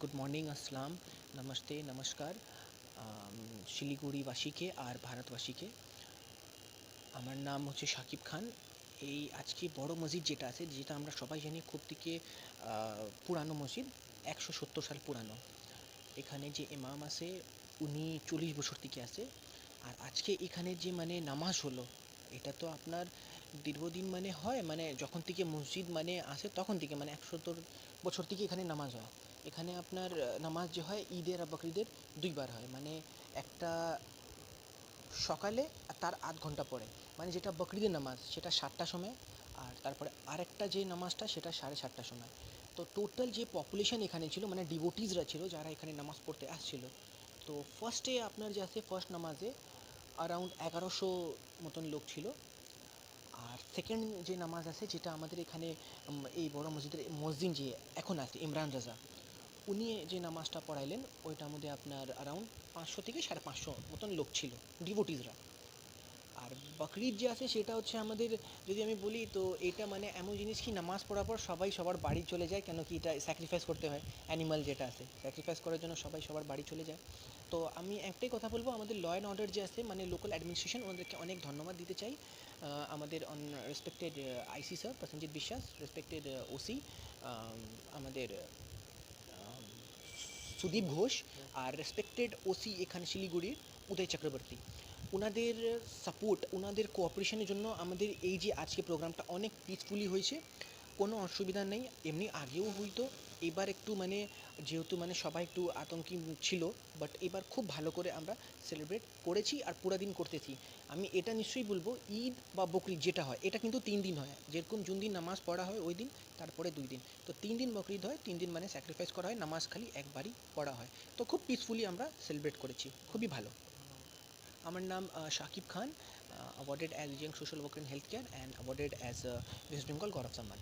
Good morning আসসালাম নমস্তে নমস্কার আম, শিলিগুড়িবাসীকে আর ভারতবাসীকে আমার নাম হচ্ছে শাকিব খান এই আজকে বড় মসজিদ যেটা আছে যেটা আমরা সবাই জানি খুব থেকে পুরানো মসজিদ একশো সত্তর সাল পুরানো। এখানে যে ইমাম আছে উনি চল্লিশ বছর থেকে আছে। আর আজকে এখানে যে মানে নামাজ হলো এটা তো আপনার দীর্ঘদিন মানে হয় মানে যখন থেকে মসজিদ মানে আসে তখন থেকে মানে একশো সত্তর বছর থেকে এখানে নামাজ হয়। এখানে আপনার নামাজ যে হয় ঈদের আর বকরিদের দুইবার হয়। মানে একটা সকালে আর তার আধ ঘণ্টা পরে। মানে যেটা বকরিদের নামাজ, সেটা সাতটার সময় আর তারপরে আরেকটা যে নামাজটা, সেটা সাড়ে সাতটার সময়। তো টোটাল যে পপুলেশন এখানে ছিল মানে ডিভোটিসরা ছিল, যারা এখানে নামাজ পড়তে আসছিল, তো ফার্স্টে আপনার যে আছে ফার্স্ট নামাজে অ্যারাউন্ড এগারোশো মতন লোক ছিল। আর সেকেন্ড যে নামাজ আছে, যেটা আমাদের এখানে এই বড় মসজিদের, মসজিদ যে এখন আছে, ইমরান রাজা, উনি যে নামাজটা পড়াইলেন, ওইটার মধ্যে আপনার অ্যারাউন্ড পাঁচশো থেকে সাড়ে পাঁচশো মতন লোক ছিল ডিভোটিসরা আর বকরিদ যে আছে সেটা হচ্ছে আমাদের, যদি আমি বলি, তো এটা মানে এমন জিনিস কি নামাজ পড়ার পর সবাই সবার বাড়ি চলে যায়, কেন কি এটা স্যাক্রিফাইস করতে হয় অ্যানিমাল যেটা আছে স্যাক্রিফাইস করার জন্য সবাই সবার বাড়ি চলে যায়। তো আমি একটাই কথা বলব, আমাদের ল অ্যান্ড অর্ডার যে আছে মানে লোকাল অ্যাডমিনিস্ট্রেশন ওনাদেরকে অনেক ধন্যবাদ দিতে চাই। আমাদের respected IC sir Prasenjit Biswas respected OC আমাদের সুদীপ ঘোষ, আর রেসপেক্টেড ওসি এখানে শিলিগুড়ির উদয় চক্রবর্তী। ওনাদের সাপোর্ট ওনাদের কোঅপারেশনের জন্য আমাদের এই যে আজকে প্রোগ্রামটা অনেক পিসফুলি হয়েছে। কোনো অসুবিধা নেই, এমনি আগেও হইতো, এবার একটু মানে যেহেতু মানে সবাই একটু আতঙ্কি ছিল বাট এবার খুব ভালো করে আমরা সেলিব্রেট করেছি আর পুরো দিন করতেছি। আমি এটা নিশ্চয়ই বলব, ঈদ বা বকরিদ যেটা হয়, এটা কিন্তু তিন দিন হয়। যেরকম যোন দিন নামাজ পড়া হয়, ওই দিন, তারপরে দুই দিন। তো তিন দিন বকরিদ হয়, তিন দিন মানে স্যাক্রিফাইস করা হয়, নামাজ খালি একবারই পড়া হয়। তো খুব পিসফুলি আমরা সেলিব্রেট করেছি, খুবই ভালো। আমার নাম আহ, Shakib Khan awarded as young social worker in health care and awarded as West Bengal Gaurav Samman